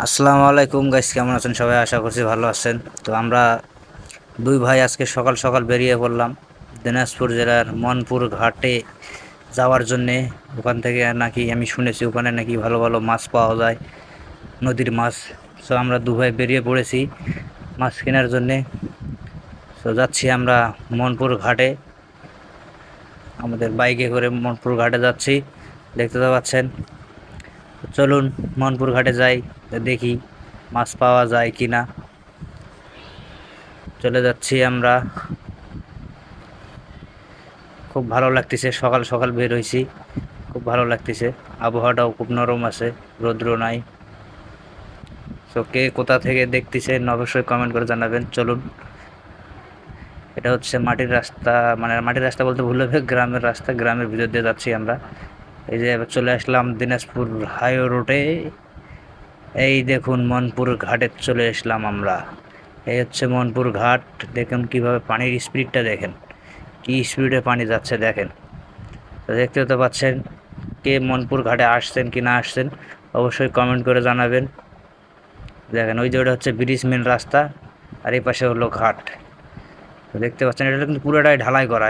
আসসালামু আলাইকুম গাইস, কেমন আছেন সবাই? আশা করছি ভালো আছেন। তো আমরা দুই ভাই আজকে সকাল সকাল বেরিয়ে পড়লাম দিনাজপুর জেলার মনপুর ঘাটে যাওয়ার জন্যে। ওখান থেকে নাকি আমি শুনেছি, ওখানে নাকি ভালো ভালো মাছ পাওয়া যায়, নদীর মাছ। সো আমরা দু ভাই বেরিয়ে পড়েছি মাছ কেনার জন্যে। তো যাচ্ছি আমরা মনপুর ঘাটে। আমাদের বাইকে করে মনপুর ঘাটে যাচ্ছি। দেখতে তো পাচ্ছেন চলুন মনপুর ঘাটে যাই দেখি মাছ পাওয়া যায় কি না চলে যাচ্ছি আমরা। খুব ভালো লাগতেছে, সকাল সকাল বের হয়েছি খুব ভালো লাগতেছে, আবহাওয়াটাও খুব নরম আছে, রৌদ্র নাই। তো কে কোথা থেকে দেখতেছেন অবশ্যই কমেন্ট করে জানাবেন। চলুন। এটা হচ্ছে মাটির রাস্তা মানে মাটির রাস্তা বলতে ভুল হবে, গ্রামের রাস্তা, গ্রামের ভিতর দিয়ে যাচ্ছি আমরা। এই যে এবার চলে আসলাম দিনাজপুর হাইওয়ে রোডে এই দেখুন মনপুর ঘাটে চলে আসলাম আমরা। এই হচ্ছে মনপুর ঘাট। দেখুন কীভাবে পানির স্পিডটা দেখেন। কি স্পিডে পানি যাচ্ছে দেখেন। তো দেখতে তো পাচ্ছেন কে মনপুর ঘাটে আসছেন কি না আসছেন, অবশ্যই কমেন্ট করে জানাবেন। দেখেন, ওই যে ওটা হচ্ছে ব্রিজ মেন রাস্তা আর এই পাশে হলো ঘাট। দেখতে পাচ্ছেন, এটা কিন্তু পুরোটাই ঢালাই করা।